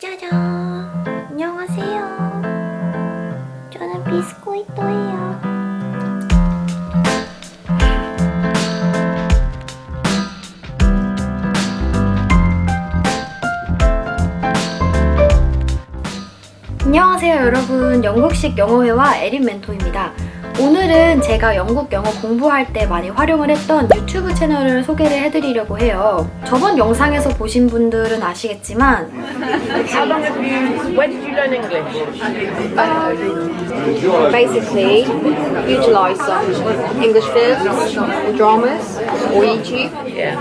짜잔. 안녕하세요. 저는 비스코이토예요. 안녕하세요 여러분 영국식 영어회화 에린 멘토입니다 오늘은 제가 영국 영어 공부할 때 많이 활용을 했던 유튜브 채널을 소개를 해드리려고 해요 저번 영상에서 보신 분들은 아시겠지만 How long have you? When did you learn English? basically utilize some English films dramas or YouTube.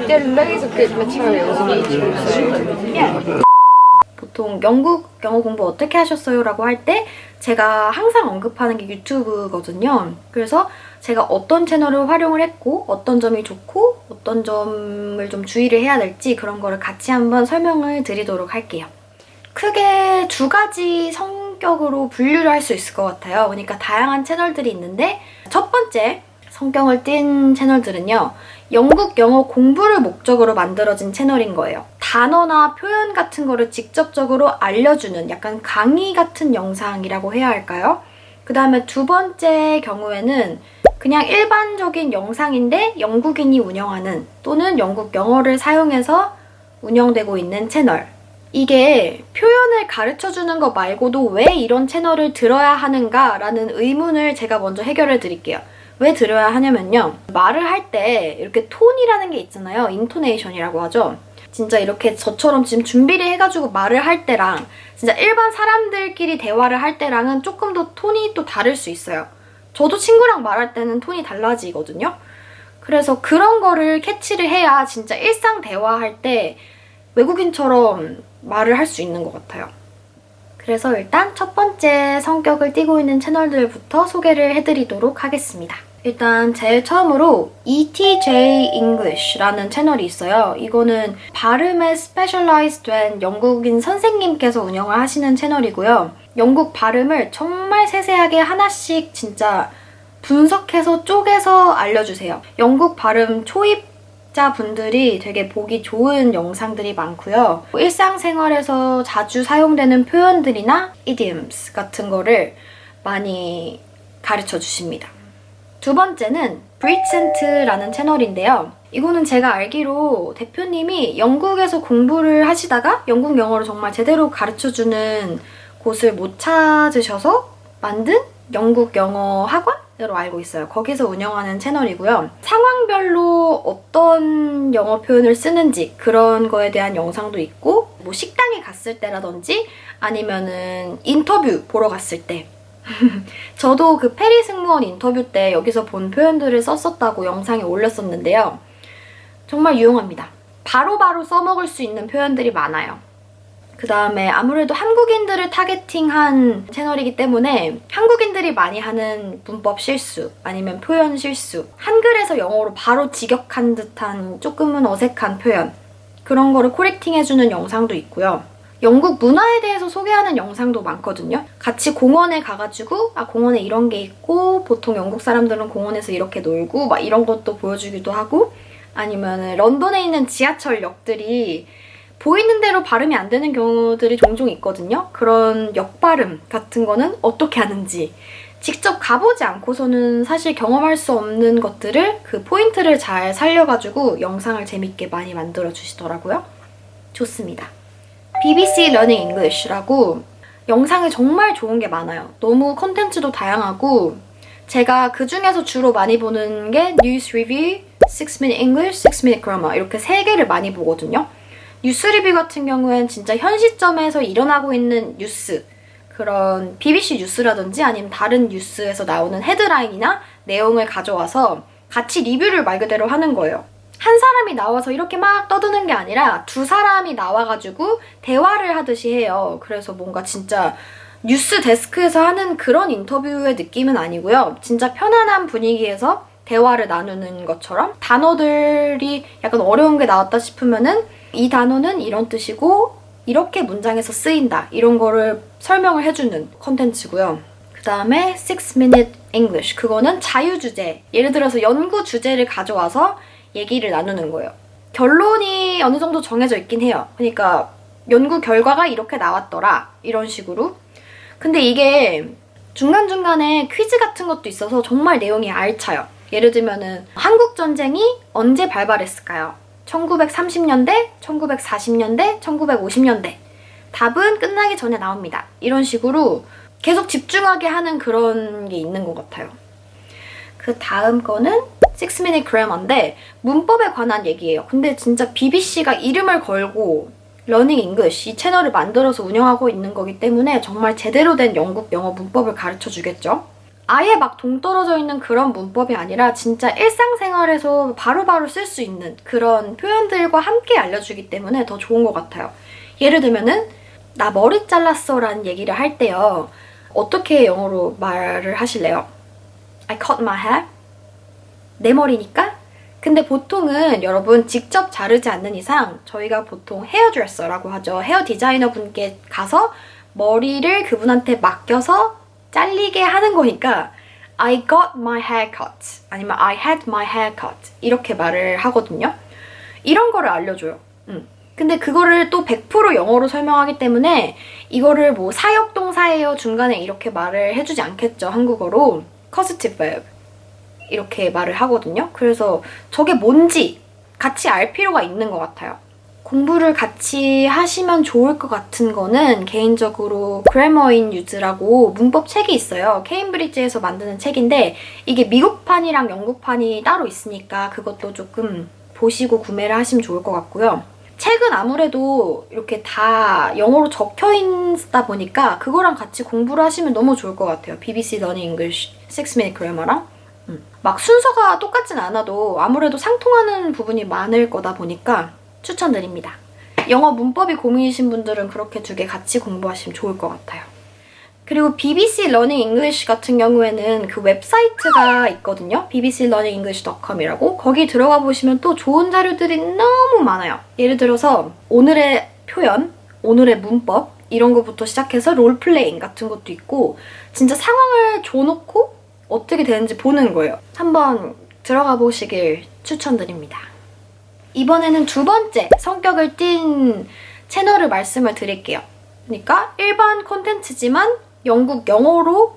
There are loads of good materials on YouTube. So yeah. 보통 영국 영어 공부 어떻게 하셨어요? 라고 할 때 제가 항상 언급하는 게 유튜브거든요. 그래서 제가 어떤 채널을 활용을 했고 어떤 점이 좋고 어떤 점을 좀 주의를 해야 될지 그런 거를 같이 한번 설명을 드리도록 할게요. 크게 두 가지 성격으로 분류를 할 수 있을 것 같아요. 그러니까 다양한 채널들이 있는데 첫 번째 성격을 띈 채널들은요. 영국 영어 공부를 목적으로 만들어진 채널인 거예요. 단어나 표현 같은 거를 직접적으로 알려주는 약간 강의 같은 영상이라고 해야 할까요? 그 다음에 두 번째 경우에는 그냥 일반적인 영상인데 영국인이 운영하는 또는 영국 영어를 사용해서 운영되고 있는 채널. 이게 표현을 가르쳐 주는 것 말고도 왜 이런 채널을 들어야 하는가 라는 의문을 제가 먼저 해결해 드릴게요. 왜 들어야 하냐면요. 말을 할 때 이렇게 톤이라는 게 있잖아요. 인토네이션이라고 하죠. 진짜 이렇게 저처럼 지금 준비를 해가지고 말을 할 때랑 진짜 일반 사람들끼리 대화를 할 때랑은 조금 더 톤이 또 다를 수 있어요. 저도 친구랑 말할 때는 톤이 달라지거든요. 그래서 그런 거를 캐치를 해야 진짜 일상 대화할 때 외국인처럼 말을 할 수 있는 것 같아요. 그래서 일단 첫 번째 성격을 띠고 있는 채널들부터 소개를 해드리도록 하겠습니다. 일단 제일 처음으로 ETJ English라는 채널이 있어요. 이거는 발음에 스페셜라이즈 된 영국인 선생님께서 운영을 하시는 채널이고요. 영국 발음을 정말 세세하게 하나씩 진짜 분석해서 쪼개서 알려주세요. 영국 발음 초입자 분들이 되게 보기 좋은 영상들이 많고요. 일상생활에서 자주 사용되는 표현들이나 idioms 같은 거를 많이 가르쳐 주십니다. 두 번째는 브리센트라는 채널인데요. 이거는 제가 알기로 대표님이 영국에서 공부를 하시다가 영국 영어를 정말 제대로 가르쳐주는 곳을 못 찾으셔서 만든 영국 영어 학원 으로 알고 있어요. 거기서 운영하는 채널이고요. 상황별로 어떤 영어 표현을 쓰는지 그런 거에 대한 영상도 있고 뭐 식당에 갔을 때라든지 아니면은 인터뷰 보러 갔을 때 저도 그 페리 승무원 인터뷰 때 여기서 본 표현들을 썼었다고 영상에 올렸었는데요. 정말 유용합니다. 바로 바로 써먹을 수 있는 표현들이 많아요. 그 다음에 아무래도 한국인들을 타겟팅한 채널이기 때문에 한국인들이 많이 하는 문법 실수 아니면 표현 실수 한글에서 영어로 바로 직역한 듯한 조금은 어색한 표현 그런 거를 코렉팅해주는 영상도 있고요. 영국 문화에 대해서 소개하는 영상도 많거든요. 같이 공원에 가가지고 아 공원에 이런 게 있고 보통 영국 사람들은 공원에서 이렇게 놀고 막 이런 것도 보여주기도 하고 아니면 런던에 있는 지하철역들이 보이는 대로 발음이 안 되는 경우들이 종종 있거든요. 그런 역발음 같은 거는 어떻게 하는지 직접 가보지 않고서는 사실 경험할 수 없는 것들을 그 포인트를 잘 살려가지고 영상을 재밌게 많이 만들어 주시더라고요. 좋습니다. BBC Learning English라고 영상이 정말 좋은 게 많아요. 너무 컨텐츠도 다양하고 제가 그 중에서 주로 많이 보는 게 News Review, 6 Minute English, 6 Minute Grammar 이렇게 세 개를 많이 보거든요. 뉴스 리뷰 같은 경우엔 진짜 현 시점에서 일어나고 있는 뉴스 그런 BBC 뉴스라든지 아니면 다른 뉴스에서 나오는 헤드라인이나 내용을 가져와서 같이 리뷰를 말 그대로 하는 거예요. 한 사람이 나와서 이렇게 막 떠드는 게 아니라 두 사람이 나와가지고 대화를 하듯이 해요. 그래서 뭔가 진짜 뉴스 데스크에서 하는 그런 인터뷰의 느낌은 아니고요. 진짜 편안한 분위기에서 대화를 나누는 것처럼 단어들이 약간 어려운 게 나왔다 싶으면은 이 단어는 이런 뜻이고 이렇게 문장에서 쓰인다 이런 거를 설명을 해주는 컨텐츠고요. 그 다음에 6 Minute English 그거는 자유 주제 예를 들어서 연구 주제를 가져와서 얘기를 나누는 거예요. 결론이 어느 정도 정해져 있긴 해요. 그러니까 연구 결과가 이렇게 나왔더라. 이런 식으로. 근데 이게 중간중간에 퀴즈 같은 것도 있어서 정말 내용이 알차요. 예를 들면은 한국 전쟁이 언제 발발했을까요? 1930년대, 1940년대, 1950년대. 답은 끝나기 전에 나옵니다. 이런 식으로 계속 집중하게 하는 그런 게 있는 것 같아요. 그 다음 거는 6minute grammar인데 문법에 관한 얘기예요. 근데 진짜 BBC가 이름을 걸고 러닝 잉글리시 이 채널을 만들어서 운영하고 있는 거기 때문에 정말 제대로 된 영국 영어 문법을 가르쳐 주겠죠. 아예 막 동떨어져 있는 그런 문법이 아니라 진짜 일상생활에서 바로바로 쓸 수 있는 그런 표현들과 함께 알려주기 때문에 더 좋은 것 같아요. 예를 들면은 나 머리 잘랐어 라는 얘기를 할 때요. 어떻게 영어로 말을 하실래요? I cut my hair. 내 머리니까? 근데 보통은 여러분 직접 자르지 않는 이상 저희가 보통 헤어드레서라고 하죠. 헤어 디자이너 분께 가서 머리를 그분한테 맡겨서 잘리게 하는 거니까 I got my hair cut 아니면 I had my hair cut 이렇게 말을 하거든요. 이런 거를 알려줘요. 음. 근데 그거를 또 100% 영어로 설명하기 때문에 이거를 뭐 사역동사예요 중간에 이렇게 말을 해주지 않겠죠 한국어로 causative verb 이렇게 말을 하거든요. 그래서 저게 뭔지 같이 알 필요가 있는 것 같아요. 공부를 같이 하시면 좋을 것 같은 거는 개인적으로 in Use라고 문법 책이 있어요. 케임브리지에서 만드는 책인데 이게 미국판이랑 영국판이 따로 있으니까 그것도 조금 보시고 구매를 하시면 좋을 것 같고요. 책은 아무래도 이렇게 다 영어로 적혀 있다 보니까 그거랑 같이 공부를 하시면 너무 좋을 것 같아요. BBC Learning English 6-Minute Grammar랑. 음. 막 순서가 똑같진 않아도 아무래도 상통하는 부분이 많을 거다 보니까 추천드립니다. 영어 문법이 고민이신 분들은 그렇게 두 개 같이 공부하시면 좋을 것 같아요. 그리고 BBC Learning English 같은 경우에는 그 웹사이트가 있거든요. bbclearningenglish.com이라고. 거기 들어가 보시면 또 좋은 자료들이 너무 많아요. 예를 들어서 오늘의 표현, 오늘의 문법 이런 거부터 시작해서 롤플레잉 같은 것도 있고 진짜 상황을 줘놓고 어떻게 되는지 보는 거예요. 한번 들어가 보시길 추천드립니다. 이번에는 두 번째 성격을 띈 채널을 말씀을 드릴게요. 그러니까 일반 콘텐츠지만 영국 영어로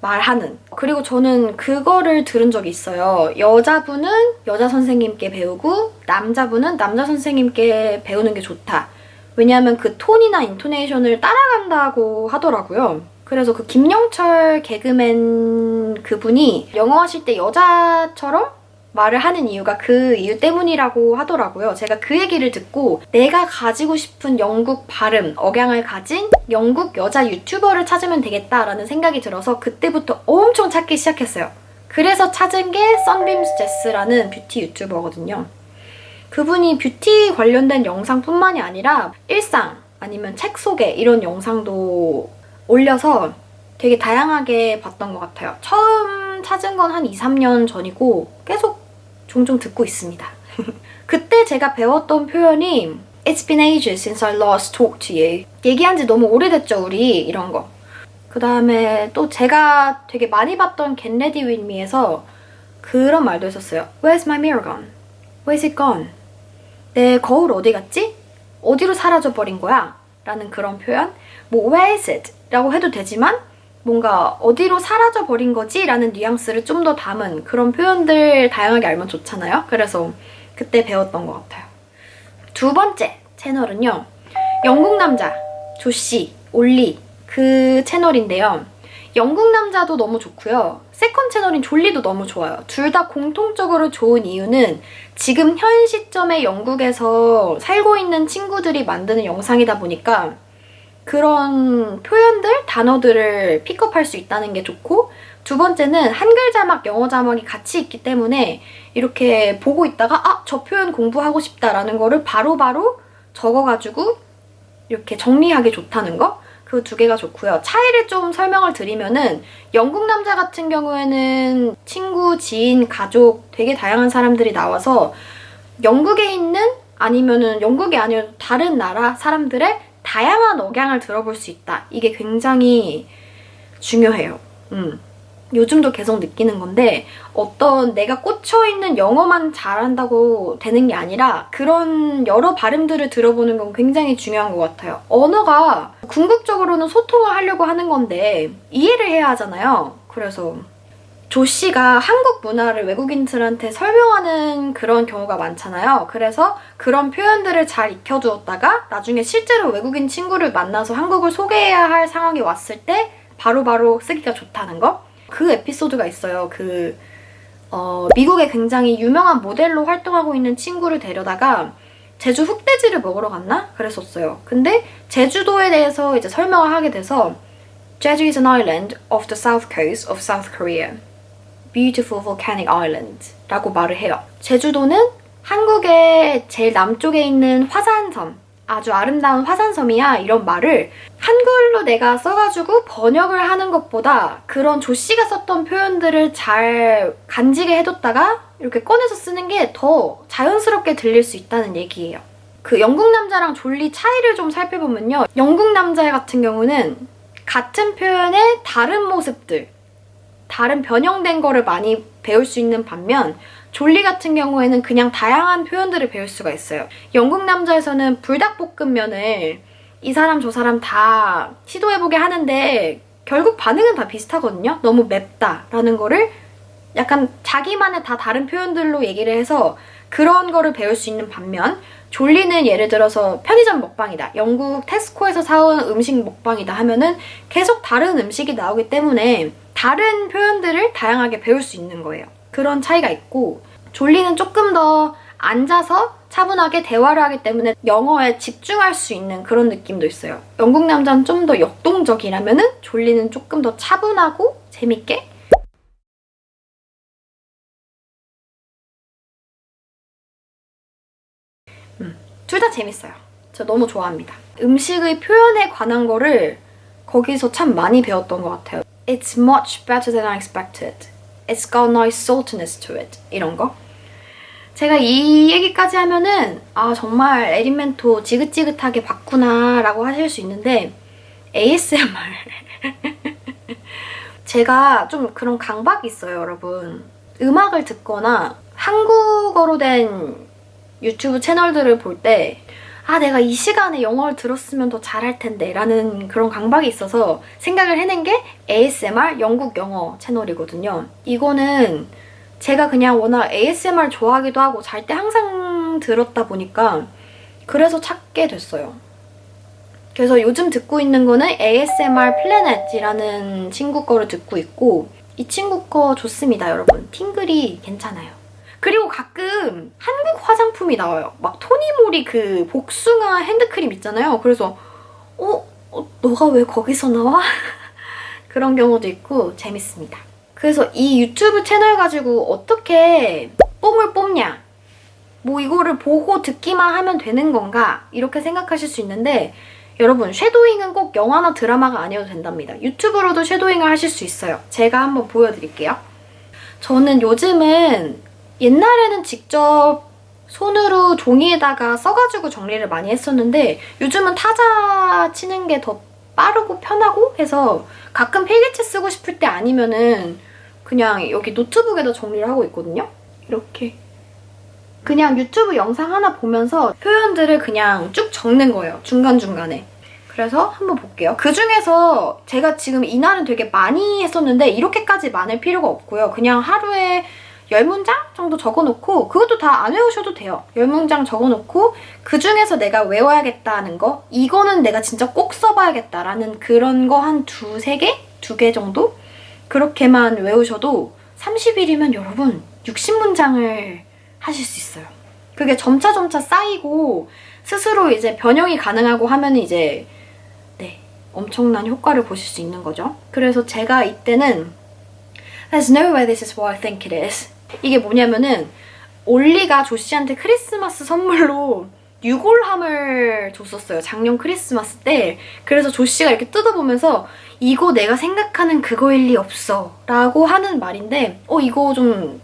말하는. 그리고 저는 그거를 들은 적이 있어요. 여자분은 여자 선생님께 배우고 남자분은 남자 선생님께 배우는 게 좋다. 왜냐하면 그 톤이나 인토네이션을 따라간다고 하더라고요. 그래서 그 김영철 개그맨 그분이 영어 하실 때 여자처럼 말을 하는 이유가 그 이유 때문이라고 하더라고요. 제가 그 얘기를 듣고 내가 가지고 싶은 영국 발음, 억양을 가진 영국 여자 유튜버를 찾으면 되겠다라는 생각이 들어서 그때부터 엄청 찾기 시작했어요. 그래서 찾은 게 썬빔스 제스라는 뷰티 유튜버거든요. 그분이 뷰티 관련된 영상뿐만이 아니라 일상 아니면 책 소개 이런 영상도 올려서 되게 다양하게 봤던 것 같아요. 처음 찾은 건 한 2, 3년 전이고 계속 종종 듣고 있습니다. 그때 제가 배웠던 표현이 It's been ages since I last talked to you. 얘기한 지 너무 오래됐죠, 우리. 이런 거. 그 다음에 또 제가 되게 많이 봤던 Get Ready With Me에서 그런 말도 했었어요. Where's my mirror gone? Where's it gone? 내 거울 어디 갔지? 어디로 사라져버린 거야? 라는 그런 표현. 뭐 Where is it? 라고 해도 되지만 뭔가 어디로 사라져 버린 거지? 라는 뉘앙스를 좀 더 담은 그런 표현들 다양하게 알면 좋잖아요. 그래서 그때 배웠던 것 같아요. 두 번째 채널은요. 영국 남자 조씨 올리 그 채널인데요. 영국 남자도 너무 좋고요. 세컨 채널인 졸리도 너무 좋아요. 둘 다 공통적으로 좋은 이유는 지금 현 시점에 영국에서 살고 있는 친구들이 만드는 영상이다 보니까 그런 표현들, 단어들을 픽업할 수 있다는 게 좋고 두 번째는 한글 자막, 영어 자막이 같이 있기 때문에 이렇게 보고 있다가 아, 저 표현 공부하고 싶다라는 거를 바로 바로 적어가지고 이렇게 정리하기 좋다는 거? 그 두 개가 좋고요. 차이를 좀 설명을 드리면은 영국 남자 같은 경우에는 친구, 지인, 가족 되게 다양한 사람들이 나와서 영국에 있는 아니면은 영국이 아니어도 다른 나라 사람들의 다양한 억양을 들어볼 수 있다. 이게 굉장히 중요해요. 음. 요즘도 계속 느끼는 건데 어떤 내가 꽂혀있는 영어만 잘한다고 되는 게 아니라 그런 여러 발음들을 들어보는 건 굉장히 중요한 것 같아요. 언어가 궁극적으로는 소통을 하려고 하는 건데 이해를 해야 하잖아요. 그래서 조 씨가 한국 문화를 외국인들한테 설명하는 그런 경우가 많잖아요. 그래서 그런 표현들을 잘 익혀두었다가 나중에 실제로 외국인 친구를 만나서 한국을 소개해야 할 상황이 왔을 때 바로 바로 쓰기가 좋다는 거? 그 에피소드가 있어요. 그, 어, 미국에 굉장히 유명한 모델로 활동하고 있는 친구를 데려다가 제주 흑돼지를 먹으러 갔나? 그랬었어요. 근데 제주도에 대해서 이제 설명을 하게 돼서 Jeju is an island off the south coast of South Korea. Beautiful volcanic island. 라고 말을 해요. 제주도는 한국의 제일 남쪽에 있는 화산섬. 아주 아름다운 화산섬이야. 이런 말을 한글로 내가 써가지고 번역을 하는 것보다 그런 조 씨가 썼던 표현들을 잘 간직해 해뒀다가 이렇게 꺼내서 쓰는 게 더 자연스럽게 들릴 수 있다는 얘기예요. 그 영국 남자랑 졸리 차이를 좀 살펴보면요. 영국 남자 같은 경우는 같은 표현의 다른 모습들, 다른 변형된 거를 많이 배울 수 있는 반면 졸리 같은 경우에는 그냥 다양한 표현들을 배울 수가 있어요. 영국 남자에서는 불닭볶음면을 이 사람 저 사람 다 시도해보게 하는데 결국 반응은 다 비슷하거든요. 너무 맵다라는 거를 약간 자기만의 다 다른 표현들로 얘기를 해서 그런 거를 배울 수 있는 반면 졸리는 예를 들어서 편의점 먹방이다. 영국 테스코에서 사온 음식 먹방이다 하면은 계속 다른 음식이 나오기 때문에 다른 표현들을 다양하게 배울 수 있는 거예요. 그런 차이가 있고 졸리는 조금 더 앉아서 차분하게 대화를 하기 때문에 영어에 집중할 수 있는 그런 느낌도 있어요. 영국 남자는 좀 더 역동적이라면은 졸리는 조금 더 차분하고 재밌게 둘다 재밌어요. 저 너무 좋아합니다. 음식의 표현에 관한 거를 거기서 참 많이 배웠던 것 같아요. It's much better than I expected. It's got nice saltiness to it. 이런 거. 제가 이 얘기까지 하면은 아 정말 에리멘토 지긋지긋하게 봤구나 라고 하실 수 있는데 ASMR 제가 좀 그런 강박이 있어요 여러분 음악을 듣거나 한국어로 된 유튜브 채널들을 볼 때 아, 내가 이 시간에 영어를 들었으면 더 잘할 텐데 라는 그런 강박이 있어서 생각을 해낸 게 ASMR 영국 영어 채널이거든요. 이거는 제가 그냥 워낙 ASMR 좋아하기도 하고 잘 때 항상 들었다 보니까 그래서 찾게 됐어요. 그래서 요즘 듣고 있는 거는 ASMR 플래넷이라는 친구 거를 듣고 있고 이 친구 거 좋습니다, 여러분. 팅글이 괜찮아요. 그리고 가끔 한국 화장품이 나와요. 막 토니모리 그 복숭아 핸드크림 있잖아요. 그래서 어? 어 너가 왜 거기서 나와? 그런 경우도 있고 재밌습니다. 그래서 이 유튜브 채널 가지고 어떻게 뽕을 뽑냐? 뭐 이거를 보고 듣기만 하면 되는 건가? 이렇게 생각하실 수 있는데 여러분 쉐도잉은 꼭 영화나 드라마가 아니어도 된답니다. 유튜브로도 쉐도잉을 하실 수 있어요. 제가 한번 보여드릴게요. 저는 요즘은 옛날에는 직접 손으로 종이에다가 써가지고 정리를 많이 했었는데 요즘은 타자 치는 게 더 빠르고 편하고 해서 가끔 필기체 쓰고 싶을 때 아니면은 그냥 여기 노트북에다 정리를 하고 있거든요. 이렇게. 그냥 유튜브 영상 하나 보면서 표현들을 그냥 쭉 적는 거예요. 중간중간에. 그래서 한번 볼게요. 그 중에서 제가 지금 이날은 되게 많이 했었는데 이렇게까지 많을 필요가 없고요. 그냥 하루에 10문장 정도 적어놓고 그것도 다 안 외우셔도 돼요. 10문장 적어놓고 그 중에서 내가 외워야겠다는 거 이거는 내가 진짜 꼭 써봐야겠다라는 그런 거 한 두세 개? 두 개 정도? 그렇게만 외우셔도 30일이면 여러분 60문장을 하실 수 있어요. 그게 점차점차 쌓이고 스스로 이제 변형이 가능하고 하면 이제 네 엄청난 효과를 보실 수 있는 거죠. 그래서 제가 이때는 There's no way this is what I think it is. 이게 뭐냐면은 올리가 조씨한테 크리스마스 선물로 유골함을 줬었어요. 작년 크리스마스 때. 그래서 조씨가 이렇게 뜯어보면서 이거 내가 생각하는 그거일 리 없어 라고 하는 말인데 어 이거 좀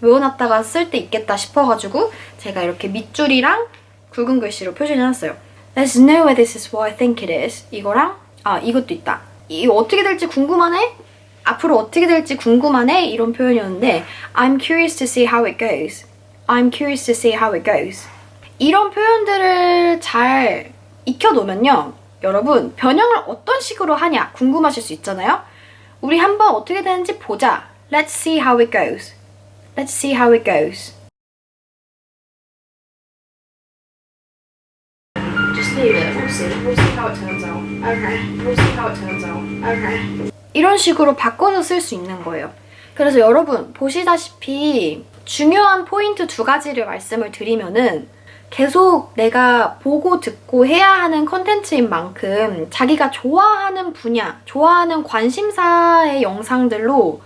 외워놨다가 쓸 때 있겠다 싶어가지고 제가 이렇게 밑줄이랑 굵은 글씨로 표시해놨어요. There's no way this is what I think it is. 이거랑 아 이것도 있다. 이거 어떻게 될지 궁금하네? 앞으로 어떻게 될지 궁금하네 이런 표현이었는데 I'm curious to see how it goes. I'm curious to see how it goes. 이런 표현들을 잘 익혀놓으면요. 여러분 변형을 어떤 식으로 하냐 궁금하실 수 있잖아요. 우리 한번 어떻게 되는지 보자. Let's see how it goes. Let's see how it goes. Just leave it. We'll see. We'll see how it turns out. Okay. We'll see how it turns out. Okay. 이런 식으로 바꿔서 쓸 수 있는 거예요. 그래서 여러분 보시다시피 중요한 포인트 두 가지를 말씀을 드리면은 계속 내가 보고 듣고 해야 하는 컨텐츠인 만큼 자기가 좋아하는 분야, 좋아하는 관심사의 영상들로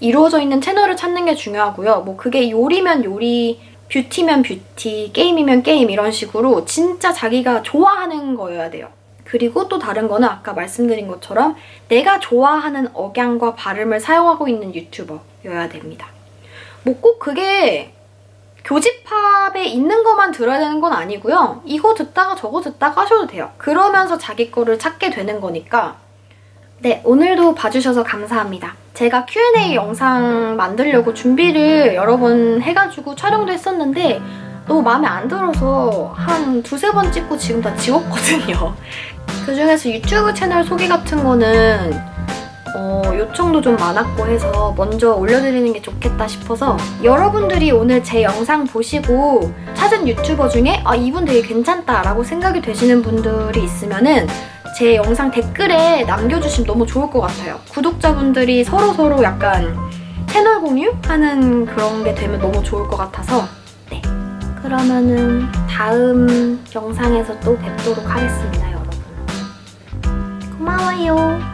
이루어져 있는 채널을 찾는 게 중요하고요. 뭐 그게 요리면 요리, 뷰티면 뷰티, 게임이면 게임 이런 식으로 진짜 자기가 좋아하는 거여야 돼요. 그리고 또 다른 거는 아까 말씀드린 것처럼 내가 좋아하는 억양과 발음을 사용하고 있는 유튜버여야 됩니다. 뭐 꼭 그게 교집합에 있는 것만 들어야 되는 건 아니고요. 이거 듣다가 저거 듣다가 하셔도 돼요. 그러면서 자기 거를 찾게 되는 거니까 네, 오늘도 봐주셔서 감사합니다. 제가 Q&A 영상 만들려고 준비를 여러 번 해가지고 촬영도 했었는데 너무 마음에 안 들어서 한 두세 번 찍고 지금 다 지웠거든요. 그 중에서 유튜브 채널 소개 같은 거는 어, 요청도 좀 많았고 해서 먼저 올려드리는 게 좋겠다 싶어서 여러분들이 오늘 제 영상 보시고 찾은 유튜버 중에 아 이분 되게 괜찮다 라고 생각이 되시는 분들이 있으면은 제 영상 댓글에 남겨주시면 너무 좋을 것 같아요. 구독자분들이 서로 서로 약간 채널 공유하는 그런 게 되면 너무 좋을 것 같아서. 네. 그러면은 다음 영상에서 또 뵙도록 하겠습니다, 所以哦。